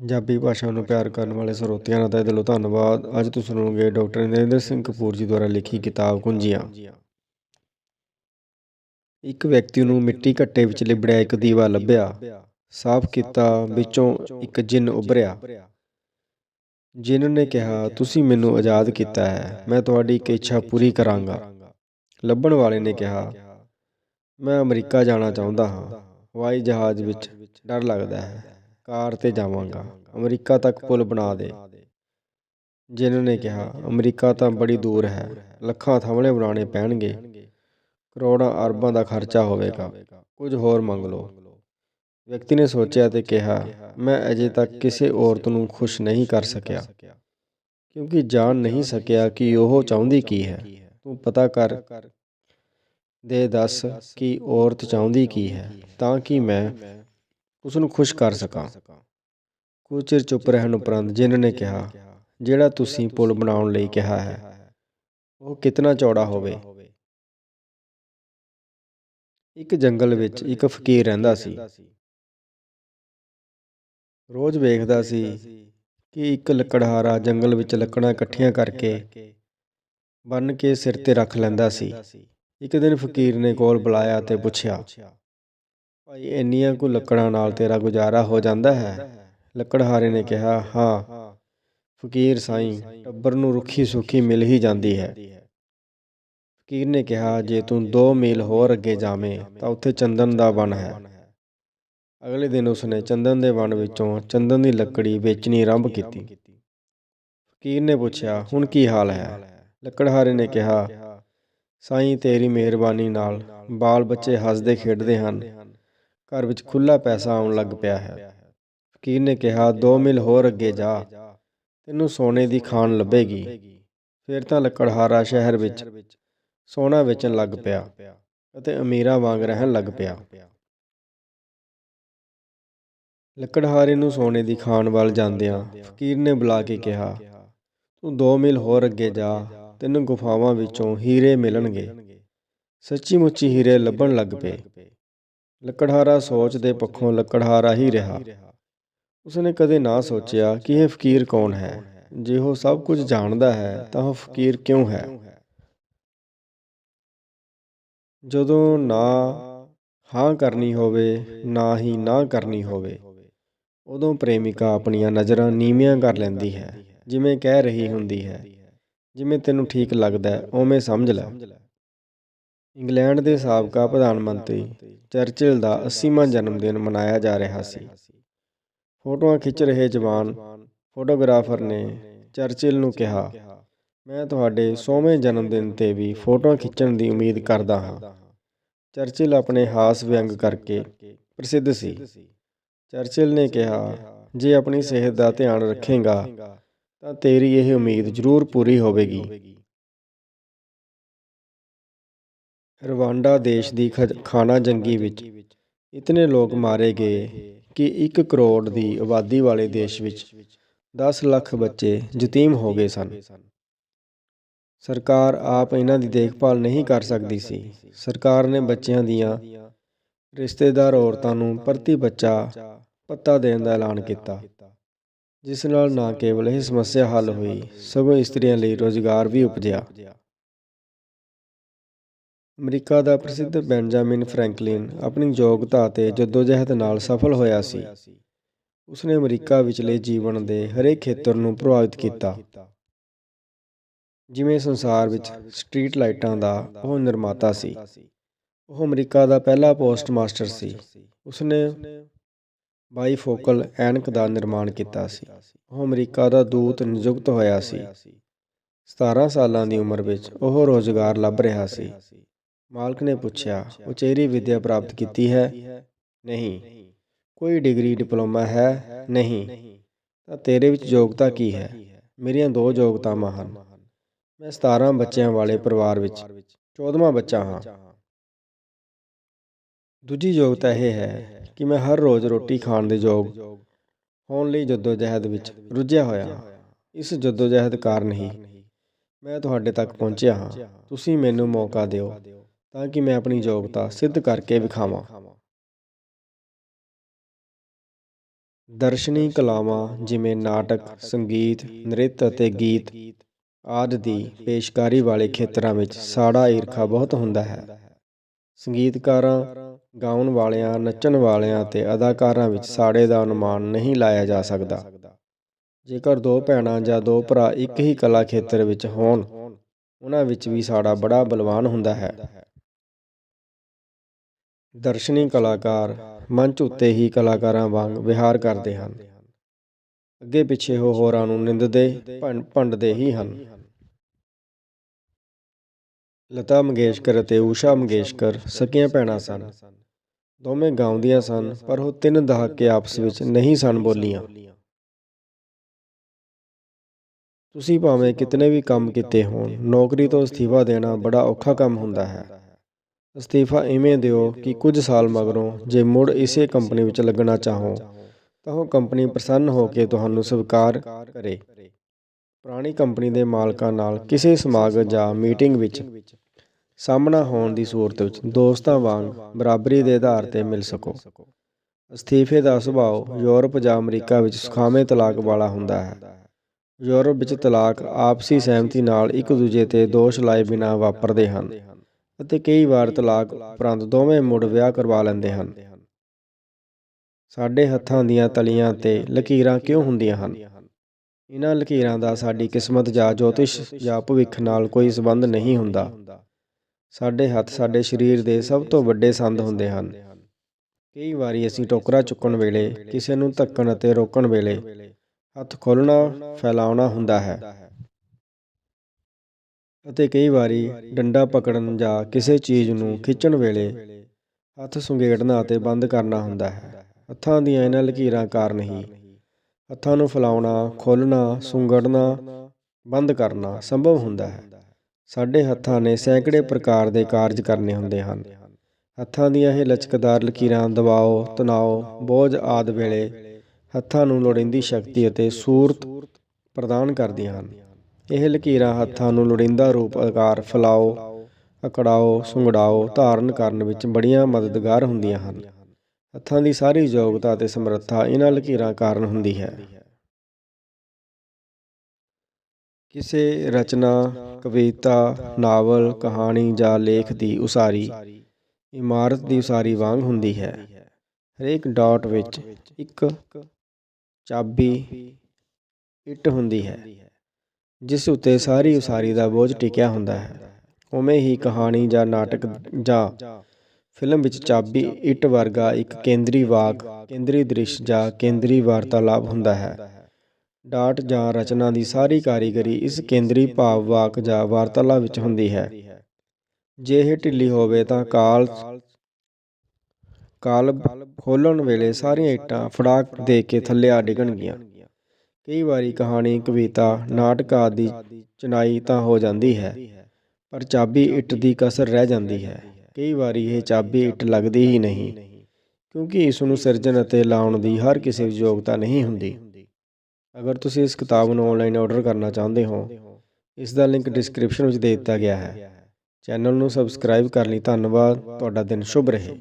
ਪੰਜਾਬੀ ਭਾਸ਼ਾ ਨੂੰ ਪਿਆਰ ਕਰਨ ਵਾਲੇ ਸਰੋਤਿਆਂ ਦਾ ਤਹਿ ਦਿਲੋਂ ਧੰਨਵਾਦ। ਅੱਜ ਤੁਸੀਂ ਸੁਣੋਗੇ ਡਾਕਟਰ ਨਰਿੰਦਰ ਸਿੰਘ ਕਪੂਰ ਜੀ ਦੁਆਰਾ ਲਿਖੀ ਕਿਤਾਬ ਕੁੰਜੀਆਂ। ਇੱਕ ਵਿਅਕਤੀ ਨੂੰ ਮਿੱਟੀ ਘੱਟੇ ਵਿੱਚ ਲਿਬੜਿਆ ਇੱਕ ਦੀਵਾ ਲੱਭਿਆ। ਸਾਫ਼ ਕੀਤਾ, ਵਿੱਚੋਂ ਇੱਕ ਜਿੰਨ ਉਭਰਿਆ। ਜਿੰਨ ਨੇ ਕਿਹਾ, ਤੁਸੀਂ ਮੈਨੂੰ ਆਜ਼ਾਦ ਕੀਤਾ ਹੈ, ਮੈਂ ਤੁਹਾਡੀ ਇੱਕ ਇੱਛਾ ਪੂਰੀ ਕਰਾਂਗਾ। ਲੱਭਣ ਵਾਲੇ ਨੇ ਕਿਹਾ, ਮੈਂ ਅਮਰੀਕਾ ਜਾਣਾ ਚਾਹੁੰਦਾ ਹਾਂ। ਹਵਾਈ ਜਹਾਜ਼ ਵਿੱਚ ਡਰ ਲੱਗਦਾ ਹੈ। ਕਾਰ ਤੇ ਜਾਵਾਂਗਾ। ਅਮਰੀਕਾ ਤੱਕ ਪੁਲ ਬਣਾ ਦੇ। ਜਿਨ੍ਹਾਂ ਨੇ ਕਿਹਾ ਅਮਰੀਕਾ ਤਾਂ ਬੜੀ ਦੂਰ ਹੈ। ਲੱਖਾਂ ਥਮਲੇ ਬਣਾਉਣੇ ਪੈਣਗੇ। ਕਰੋੜਾਂ ਅਰਬਾਂ ਦਾ ਖਰਚਾ ਹੋਵੇਗਾ। ਕੁਝ ਹੋਰ ਮੰਗ ਲਓ। ਵਿਅਕਤੀ ਨੇ ਸੋਚਿਆ ਤੇ ਕਿਹਾ ਮੈਂ ਅਜੇ ਤੱਕ ਕਿਸੇ ਔਰਤ ਨੂੰ ਖੁਸ਼ ਨਹੀਂ ਕਰ ਸਕਿਆ। ਕਿਉਂਕਿ ਜਾਣ ਨਹੀਂ ਸਕਿਆ ਕਿ ਉਹ ਚਾਹੁੰਦੀ ਕੀ ਹੈ। ਤੂੰ ਪਤਾ ਕਰ ਦੇ ਦੱਸ ਕਿ ਔਰਤ ਚਾਹੁੰਦੀ ਕੀ ਹੈ। ਤਾਂ ਕਿ ਮੈਂ ਉਸ ਨੂੰ ਖੁਸ਼ ਕਰ ਸਕਾਂ। ਕੁਝ ਚਿਰ ਚੁੱਪ ਰਹਿਣ ਉਪਰੰਤ ਜਿਨ ਨੇ ਕਿਹਾ, ਜਿਹੜਾ ਤੁਸੀਂ ਪੁਲ ਬਣਾਉਣ ਲਈ ਕਿਹਾ ਹੈ, ਉਹ ਕਿਤਨਾ ਚੌੜਾ ਹੋਵੇ? ਇੱਕ ਜੰਗਲ ਵਿੱਚ ਇੱਕ ਫਕੀਰ ਰਹਿੰਦਾ ਸੀ। ਰੋਜ਼ ਵੇਖਦਾ ਸੀ ਕਿ ਇੱਕ ਲੱਕੜਹਾਰਾ ਜੰਗਲ ਵਿੱਚ ਲੱਕੜਾਂ ਇਕੱਠੀਆਂ ਕਰਕੇ ਬੰਨ ਕੇ ਸਿਰ ਤੇ ਰੱਖ ਲੈਂਦਾ ਸੀ। ਇੱਕ ਦਿਨ ਫਕੀਰ ਨੇ ਕੋਲ ਬੁਲਾਇਆ ਤੇ ਪੁੱਛਿਆ ਭਾਈ ਇੰਨੀਆਂ ਕੁ ਲੱਕੜਾਂ ਨਾਲ ਤੇਰਾ ਗੁਜ਼ਾਰਾ ਹੋ ਜਾਂਦਾ ਹੈ। ਲੱਕੜਹਾਰੇ ਨੇ ਕਿਹਾ, ਹਾਂ, ਫਕੀਰ ਸਾਈਂ, ਟੱਬਰ ਨੂੰ ਰੁੱਖੀ ਸੁੱਖੀ ਮਿਲ ਹੀ ਜਾਂਦੀ ਹੈ। ਫਕੀਰ ਨੇ ਕਿਹਾ, ਜੇ ਤੂੰ 2 ਮੀਲ ਹੋਰ ਅੱਗੇ ਜਾਵੇਂ, ਤਾਂ ਉੱਥੇ ਚੰਦਨ ਦਾ ਵਣ ਹੈ। ਅਗਲੇ ਦਿਨ ਉਸਨੇ ਚੰਦਨ ਦੇ ਵਣ ਵਿੱਚੋਂ ਚੰਦਨ ਦੀ ਲੱਕੜੀ ਵੇਚਣੀ ਆਰੰਭ ਕੀਤੀ। ਫਕੀਰ ਨੇ ਪੁੱਛਿਆ, ਹੁਣ ਕੀ ਹਾਲ ਹੈ? ਲੱਕੜਹਾਰੇ ਨੇ ਕਿਹਾ, ਸਾਈਂ, ਤੇਰੀ ਮਿਹਰਬਾਨੀ ਨਾਲ ਬਾਲ ਬੱਚੇ ਹੱਸਦੇ ਖੇਡਦੇ ਹਨ। ਘਰ ਵਿੱਚ ਖੁੱਲਾ ਪੈਸਾ ਆਉਣ ਲੱਗ ਪਿਆ ਹੈ। ਫਕੀਰ ਨੇ ਕਿਹਾ 2 ਮੀਲ ਹੋਰ ਅੱਗੇ ਜਾ। ਤੈਨੂੰ ਸੋਨੇ ਦੀ ਖਾਨ ਲੱਭੇਗੀ। ਫਿਰ ਤਾਂ ਲੱਕੜਹਾਰਾ ਸ਼ਹਿਰ ਵਿੱਚ ਸੋਨਾ ਵੇਚਣ ਲੱਗ ਪਿਆ ਅਤੇ ਅਮੀਰਾਂ ਵਾਂਗ ਰਹਿਣ ਲੱਗ ਪਿਆ। ਲੱਕੜਹਾਰੇ ਨੂੰ ਸੋਨੇ ਦੀ ਖਾਨ ਵੱਲ ਜਾਂਦਿਆਂ ਫਕੀਰ ਨੇ ਬੁਲਾ ਕੇ ਕਿਹਾ, ਤੂੰ 2 ਮੀਲ ਹੋਰ ਅੱਗੇ ਜਾ। ਤੈਨੂੰ ਗੁਫਾਵਾਂ ਵਿੱਚੋਂ ਹੀਰੇ ਮਿਲਣਗੇ। ਸੱਚੀ ਮੁੱਚੀ ਹੀਰੇ ਲੱਭਣ ਲੱਗ ਪਏ। ਲੱਕੜਹਾਰਾ ਸੋਚ ਦੇ ਪੱਖੋਂ ਲੱਕੜਹਾਰਾ ਹੀ ਰਿਹਾ। ਉਸਨੇ ਕਦੇ ਨਾ ਸੋਚਿਆ ਕਿ ਇਹ ਫਕੀਰ ਕੌਣ ਹੈ। ਜੇ ਉਹ ਸਭ ਕੁਝ ਜਾਣਦਾ ਹੈ, ਤਾਂ ਉਹ ਫਕੀਰ ਕਿਉਂ ਹੈ? ਜਦੋਂ ਨਾ ਹਾਂ ਕਰਨੀ ਹੋਵੇ, ਨਾ ਹੀ ਨਾ ਕਰਨੀ ਹੋਵੇ, ਉਦੋਂ ਪ੍ਰੇਮਿਕਾ ਆਪਣੀਆਂ ਨਜ਼ਰਾਂ ਨੀਵੀਆਂ ਕਰ ਲੈਂਦੀ ਹੈ, ਜਿਵੇਂ ਕਹਿ ਰਹੀ ਹੁੰਦੀ ਹੈ, ਜਿਵੇਂ ਤੈਨੂੰ ਠੀਕ ਲੱਗਦਾ ਓਵੇਂ ਸਮਝ ਲੈ। ਇੰਗਲੈਂਡ ਦੇ ਸਾਬਕਾ ਪ੍ਰਧਾਨ ਮੰਤਰੀ ਚਰਚਿਲ ਦਾ 80ਵਾਂ ਜਨਮ ਦਿਨ ਮਨਾਇਆ ਜਾ ਰਿਹਾ ਸੀ। ਫੋਟੋਆਂ ਖਿੱਚ ਰਹੇ ਜਵਾਨ ਫੋਟੋਗ੍ਰਾਫਰ ਨੇ ਚਰਚਿਲ ਨੂੰ ਕਿਹਾ, ਮੈਂ ਤੁਹਾਡੇ 100ਵੇਂ ਜਨਮ ਦਿਨ ਤੇ ਵੀ ਫੋਟੋਆਂ ਖਿੱਚਣ ਦੀ ਉਮੀਦ ਕਰਦਾ ਹਾਂ। ਚਰਚਿਲ ਆਪਣੇ ਹਾਸ ਵਿਅੰਗ ਕਰਕੇ ਪ੍ਰਸਿੱਧ ਸੀ। ਚਰਚਿਲ ਨੇ ਕਿਹਾ, ਜੇ ਆਪਣੀ ਸਿਹਤ ਦਾ ਧਿਆਨ ਰੱਖੇਗਾ, ਤਾਂ ਤੇਰੀ ਇਹ ਉਮੀਦ ਜ਼ਰੂਰ ਪੂਰੀ ਹੋਵੇਗੀ। ਰਵਾਂਡਾ ਦੇਸ਼ ਦੀ ਖਾਨਾ ਜੰਗੀ ਵਿੱਚ ਇਤਨੇ ਲੋਕ ਮਾਰੇ ਗਏ ਕਿ 1 ਕਰੋੜ ਦੀ ਆਬਾਦੀ ਵਾਲੇ ਦੇਸ਼ ਵਿੱਚ 10 ਲੱਖ ਬੱਚੇ ਯਤੀਮ ਹੋ ਗਏ ਸਨ। ਸਰਕਾਰ ਆਪ ਇਹਨਾਂ ਦੀ ਦੇਖਭਾਲ ਨਹੀਂ ਕਰ ਸਕਦੀ ਸੀ। ਸਰਕਾਰ ਨੇ ਬੱਚਿਆਂ ਦੀਆਂ ਰਿਸ਼ਤੇਦਾਰ ਔਰਤਾਂ ਨੂੰ ਪ੍ਰਤੀ ਬੱਚਾ ਪੱਤਾ ਦੇਣ ਦਾ ਐਲਾਨ ਕੀਤਾ, ਜਿਸ ਨਾਲ ਨਾ ਕੇਵਲ ਇਹ ਸਮੱਸਿਆ ਹੱਲ ਹੋਈ, ਸਗੋਂ ਇਸਤਰੀਆਂ ਲਈ ਰੋਜ਼ਗਾਰ ਵੀ ਉਪਜਿਆ। ਅਮਰੀਕਾ ਦਾ ਪ੍ਰਸਿੱਧ ਬੈਂਜਾਮਿਨ ਫਰੈਂਕਲਿਨ ਆਪਣੀ ਯੋਗਤਾ ਅਤੇ ਜਦੋਜਹਿਦ ਨਾਲ ਸਫਲ ਹੋਇਆ ਸੀ। ਉਸਨੇ ਅਮਰੀਕਾ ਵਿਚਲੇ ਜੀਵਨ ਦੇ ਹਰੇਕ ਖੇਤਰ ਨੂੰ ਪ੍ਰਭਾਵਿਤ ਕੀਤਾ। ਜਿਵੇਂ ਸੰਸਾਰ ਵਿੱਚ ਸਟਰੀਟ ਲਾਈਟਾਂ ਦਾ ਉਹ ਨਿਰਮਾਤਾ ਸੀ। ਉਹ ਅਮਰੀਕਾ ਦਾ ਪਹਿਲਾ ਪੋਸਟ ਮਾਸਟਰ ਸੀ। ਉਸਨੇ ਬਾਈਫੋਕਲ ਐਨਕ ਦਾ ਨਿਰਮਾਣ ਕੀਤਾ ਸੀ। ਉਹ ਅਮਰੀਕਾ ਦਾ ਦੂਤ ਨਿਯੁਕਤ ਹੋਇਆ ਸੀ। 17 ਸਾਲਾਂ ਦੀ ਉਮਰ ਵਿੱਚ ਉਹ ਰੋਜ਼ਗਾਰ ਲੱਭ ਰਿਹਾ ਸੀ। ਮਾਲਕ ਨੇ ਪੁੱਛਿਆ, ਉਚੇਰੀ ਵਿੱਦਿਆ ਪ੍ਰਾਪਤ ਕੀਤੀ ਹੈ? ਨਹੀਂ। ਕੋਈ ਡਿਗਰੀ, ਡਿਪਲੋਮਾ ਹੈ? ਨਹੀਂ। ਤਾਂ ਤੇਰੇ ਵਿੱਚ ਯੋਗਤਾ ਕੀ ਹੈ? ਮੇਰੀਆਂ ਦੋ ਯੋਗਤਾਵਾਂ ਹਨ। ਮੈਂ 17 ਬੱਚਿਆਂ ਵਾਲੇ ਪਰਿਵਾਰ ਵਿੱਚ 14ਵਾਂ ਬੱਚਾ ਹਾਂ। ਦੂਜੀ ਯੋਗਤਾ ਇਹ ਹੈ ਕਿ ਮੈਂ ਹਰ ਰੋਜ਼ ਰੋਟੀ ਖਾਣ ਦੇ ਯੋਗ ਹੋਣ ਲਈ ਜਦੋਜਹਿਦ ਵਿੱਚ ਰੁੱਝਿਆ ਹੋਇਆ ਹਾਂ। ਇਸ ਜਦੋਜਹਿਦ ਕਾਰਨ ਹੀ ਮੈਂ ਤੁਹਾਡੇ ਤੱਕ ਪਹੁੰਚਿਆ ਹਾਂ। ਤੁਸੀਂ ਮੈਨੂੰ ਮੌਕਾ ਦਿਓ। ਤਾਂ ਕਿ ਮੈਂ ਆਪਣੀ ਯੋਗਤਾ ਸਿੱਧ ਕਰਕੇ ਵਿਖਾਵਾਂ। ਦਰਸ਼ਨੀ ਕਲਾਵਾਂ ਜਿਵੇਂ ਨਾਟਕ, ਸੰਗੀਤ, ਨ੍ਰਿਤ ਅਤੇ ਗੀਤ ਆਦਿ ਦੀ ਪੇਸ਼ਕਾਰੀ ਵਾਲੇ ਖੇਤਰਾਂ ਵਿੱਚ ਸਾੜਾ ਈਰਖਾ ਬਹੁਤ ਹੁੰਦਾ ਹੈ। ਸੰਗੀਤਕਾਰਾਂ, ਗਾਉਣ ਵਾਲਿਆਂ, ਨੱਚਣ ਵਾਲਿਆਂ ਅਤੇ ਅਦਾਕਾਰਾਂ ਵਿੱਚ ਸਾੜੇ ਦਾ ਅਨੁਮਾਨ ਨਹੀਂ ਲਾਇਆ ਜਾ ਸਕਦਾ। ਜੇਕਰ ਦੋ ਭੈਣਾਂ ਜਾਂ ਦੋ ਭਰਾ ਇੱਕ ਹੀ ਕਲਾ ਖੇਤਰ ਵਿੱਚ ਹੋਣ, ਉਹਨਾਂ ਵਿੱਚ ਵੀ ਸਾੜਾ ਬੜਾ ਬਲਵਾਨ ਹੁੰਦਾ ਹੈ। ਦਰਸ਼ਨੀ ਕਲਾਕਾਰ ਮੰਚ ਉੱਤੇ ਹੀ ਕਲਾਕਾਰਾਂ ਵਾਂਗ ਵਿਹਾਰ ਕਰਦੇ ਹਨ। ਅੱਗੇ ਪਿੱਛੇ ਉਹ ਹੋਰਾਂ ਨੂੰ ਨਿੰਦਦੇ, ਭੰ- ਭੰਡਦੇ ਹੀ ਹਨ। ਲਤਾ ਮੰਗੇਸ਼ਕਰ ਅਤੇ ਊਸ਼ਾ ਮੰਗੇਸ਼ਕਰ ਸਕੀਆਂ ਭੈਣਾਂ ਸਨ। ਦੋਵੇਂ ਗਾਉਂਦੀਆਂ ਸਨ, ਪਰ ਉਹ ਤਿੰਨ ਦਹਾਕੇ ਆਪਸ ਵਿੱਚ ਨਹੀਂ ਸਨ ਬੋਲੀਆਂ। ਤੁਸੀਂ ਭਾਵੇਂ ਕਿਤਨੇ ਵੀ ਕੰਮ ਕੀਤੇ ਹੋਣ, ਨੌਕਰੀ ਤੋਂ ਅਸਤੀਫਾ ਦੇਣਾ ਬੜਾ ਔਖਾ ਕੰਮ ਹੁੰਦਾ ਹੈ। ਅਸਤੀਫਾ ਇਵੇਂ ਦਿਓ ਕਿ ਕੁਝ ਸਾਲ ਮਗਰੋਂ ਜੇ ਮੁੜ ਇਸੇ ਕੰਪਨੀ ਵਿੱਚ ਲੱਗਣਾ ਚਾਹੋ, ਤਾਂ ਉਹ ਕੰਪਨੀ ਪ੍ਰਸੰਨ ਹੋ ਕੇ ਤੁਹਾਨੂੰ ਸਵੀਕਾਰ ਕਰੇ। ਪੁਰਾਣੀ ਕੰਪਨੀ ਦੇ ਮਾਲਕਾਂ ਨਾਲ ਕਿਸੇ ਸਮਾਗਮ ਜਾਂ ਮੀਟਿੰਗ ਵਿੱਚ ਸਾਹਮਣਾ ਹੋਣ ਦੀ ਸੂਰਤ ਵਿੱਚ ਦੋਸਤਾਂ ਵਾਂਗ ਬਰਾਬਰੀ ਦੇ ਆਧਾਰ ਤੇ ਮਿਲ ਸਕੋ। ਅਸਤੀਫੇ ਦਾ ਸੁਭਾਅ ਯੂਰਪ ਜਾਂ ਅਮਰੀਕਾ ਵਿੱਚ ਸੁਖਾਵੇਂ ਤਲਾਕ ਵਾਲਾ ਹੁੰਦਾ ਹੈ। ਯੂਰਪ ਵਿੱਚ ਤਲਾਕ ਆਪਸੀ ਸਹਿਮਤੀ ਨਾਲ ਇੱਕ ਦੂਜੇ ਤੇ ਦੋਸ਼ ਲਾਏ ਬਿਨਾਂ ਵਾਪਰਦੇ ਹਨ। ਅਤੇ ਕਈ ਵਾਰ ਤਲਾਕ ਉਪਰੰਤ ਦੋਵੇਂ ਮੁੜ ਵਿਆਹ ਕਰਵਾ ਲੈਂਦੇ ਹਨ। ਸਾਡੇ ਹੱਥਾਂ ਦੀਆਂ ਤਲੀਆਂ ਤੇ ਲਕੀਰਾਂ ਕਿਉਂ ਹੁੰਦੀਆਂ ਹਨ? ਇਹਨਾਂ ਲਕੀਰਾਂ ਦਾ ਸਾਡੀ ਕਿਸਮਤ ਜਾਂ ਜੋਤਿਸ਼ ਜਾਂ ਭਵਿੱਖ ਨਾਲ ਕੋਈ ਸੰਬੰਧ ਨਹੀਂ ਹੁੰਦਾ। ਸਾਡੇ ਹੱਥ ਸਾਡੇ ਸਰੀਰ ਦੇ ਸਭ ਤੋਂ ਵੱਡੇ ਸੰਦ ਹੁੰਦੇ ਹਨ। ਕਈ ਵਾਰੀ ਅਸੀਂ ਟੋਕਰਾ ਚੁੱਕਣ ਵੇਲੇ, ਕਿਸੇ ਨੂੰ ਧੱਕਣ ਅਤੇ ਰੋਕਣ ਵੇਲੇ ਹੱਥ ਖੋਲਣਾ ਫੈਲਾਉਣਾ ਹੁੰਦਾ ਹੈ। ਅਤੇ ਕਈ ਵਾਰੀ ਡੰਡਾ ਪਕੜਨ ਜਾਂ ਕਿਸੇ ਚੀਜ਼ ਨੂੰ ਖਿੱਚਣ ਵੇਲੇ ਹੱਥ ਸੁੰਗੇੜਨਾ ਅਤੇ ਬੰਦ ਕਰਨਾ ਹੁੰਦਾ ਹੈ। ਹੱਥਾਂ ਦੀਆਂ ਇਹਨਾਂ ਲਕੀਰਾਂ ਕਾਰਨ ਹੀ ਹੱਥਾਂ ਨੂੰ ਫੈਲਾਉਣਾ ਖੋਲਣਾ ਸੁੰਗੜਨਾ ਬੰਦ ਕਰਨਾ ਸੰਭਵ ਹੁੰਦਾ ਹੈ। ਸਾਡੇ ਹੱਥਾਂ ਨੇ ਸੈਂਕੜੇ ਪ੍ਰਕਾਰ ਦੇ ਕਾਰਜ ਕਰਨੇ ਹੁੰਦੇ ਹਨ। ਹੱਥਾਂ ਦੀਆਂ ਇਹ ਲਚਕਦਾਰ ਲਕੀਰਾਂ ਦਬਾਓ ਤਣਾਅ ਬੋਝ ਆਦ ਵੇਲੇ ਹੱਥਾਂ ਨੂੰ ਲੋੜੀਂਦੀ ਸ਼ਕਤੀ ਅਤੇ ਸੂਰਤ ਪ੍ਰਦਾਨ ਕਰਦੀਆਂ ਹਨ। ਇਹ ਲਕੀਰਾਂ ਹੱਥਾਂ ਨੂੰ ਲੋੜੀਂਦਾ ਰੂਪ ਆਕਾਰ ਫੈਲਾਓ, ਅਕੜਾਓ, ਸੁੰਗੜਾਓ ਧਾਰਨ ਕਰਨ ਵਿੱਚ ਬੜੀਆਂ ਮਦਦਗਾਰ ਹੁੰਦੀਆਂ ਹਨ। ਹੱਥਾਂ ਦੀ ਸਾਰੀ ਯੋਗਤਾ ਅਤੇ ਸਮਰੱਥਾ ਇਹਨਾਂ ਲਕੀਰਾਂ ਕਾਰਨ ਹੁੰਦੀ ਹੈ। ਕਿਸੇ ਰਚਨਾ, ਕਵਿਤਾ, ਨਾਵਲ, ਕਹਾਣੀ ਜਾਂ ਲੇਖ ਦੀ ਉਸਾਰੀ ਇਮਾਰਤ ਦੀ ਉਸਾਰੀ ਵਾਂਗ ਹੁੰਦੀ ਹੈ। ਹਰੇਕ ਡਾਟ ਵਿੱਚ ਇੱਕ ਚਾਬੀ ਇੱਟ ਹੁੰਦੀ ਹੈ। ਜਿਸ ਉੱਤੇ ਸਾਰੀ ਉਸਾਰੀ ਦਾ ਬੋਝ ਟਿਕਿਆ ਹੁੰਦਾ ਹੈ। ਉਵੇਂ ਹੀ ਕਹਾਣੀ ਜਾਂ ਨਾਟਕ ਜਾਂ ਫਿਲਮ ਵਿੱਚ ਚਾਬੀ ਇੱਟ ਵਰਗਾ ਇੱਕ ਕੇਂਦਰੀ ਵਾਕ, ਕੇਂਦਰੀ ਦ੍ਰਿਸ਼ ਜਾਂ ਕੇਂਦਰੀ ਵਾਰਤਾਲਾਪ ਹੁੰਦਾ ਹੈ। ਡਾਟ ਜਾਂ ਰਚਨਾ ਦੀ ਸਾਰੀ ਕਾਰੀਗਰੀ ਇਸ ਕੇਂਦਰੀ ਭਾਵ ਵਾਕ ਜਾਂ ਵਾਰਤਾਲਾਪ ਵਿੱਚ ਹੁੰਦੀ ਹੈ। ਜੇ ਇਹ ਢਿੱਲੀ ਹੋਵੇ ਤਾਂ ਕਾਲ ਕਾਲਬ ਖੋਲਣ ਵੇਲੇ ਸਾਰੀਆਂ ਇੱਟਾਂ ਫੜਾਕ ਦੇ ਕੇ ਥੱਲੇ ਆ ਡਿੱਗਣਗੀਆਂ। ਕਈ ਵਾਰੀ ਕਹਾਣੀ, ਕਵਿਤਾ, ਨਾਟਕ ਆਦਿ ਦੀ ਚਨਾਈ ਤਾਂ ਹੋ ਜਾਂਦੀ ਹੈ, ਪਰ ਚਾਬੀ ਇੱਟ ਦੀ ਕਸਰ ਰਹਿ ਜਾਂਦੀ ਹੈ। ਕਈ ਵਾਰੀ ਇਹ ਚਾਬੀ ਇੱਟ ਲੱਗਦੀ ਹੀ ਨਹੀਂ, ਕਿਉਂਕਿ ਇਸ ਨੂੰ ਸਿਰਜਣ ਅਤੇ ਲਾਉਣ ਦੀ ਹਰ ਕਿਸੇ ਵਿੱਚ ਯੋਗਤਾ ਨਹੀਂ ਹੁੰਦੀ। ਅਗਰ ਤੁਸੀਂ ਇਸ ਕਿਤਾਬ ਨੂੰ ਆਨਲਾਈਨ ਆਰਡਰ ਕਰਨਾ ਚਾਹੁੰਦੇ ਹੋ, ਇਸ ਦਾ ਲਿੰਕ ਡਿਸਕ੍ਰਿਪਸ਼ਨ ਵਿੱਚ ਦੇ ਦਿੱਤਾ ਗਿਆ ਹੈ। ਚੈਨਲ ਨੂੰ ਸਬਸਕ੍ਰਾਈਬ ਕਰਨ ਲਈ। ਧੰਨਵਾਦ। ਤੁਹਾਡਾ ਦਿਨ ਸ਼ੁਭ ਰਹੇ।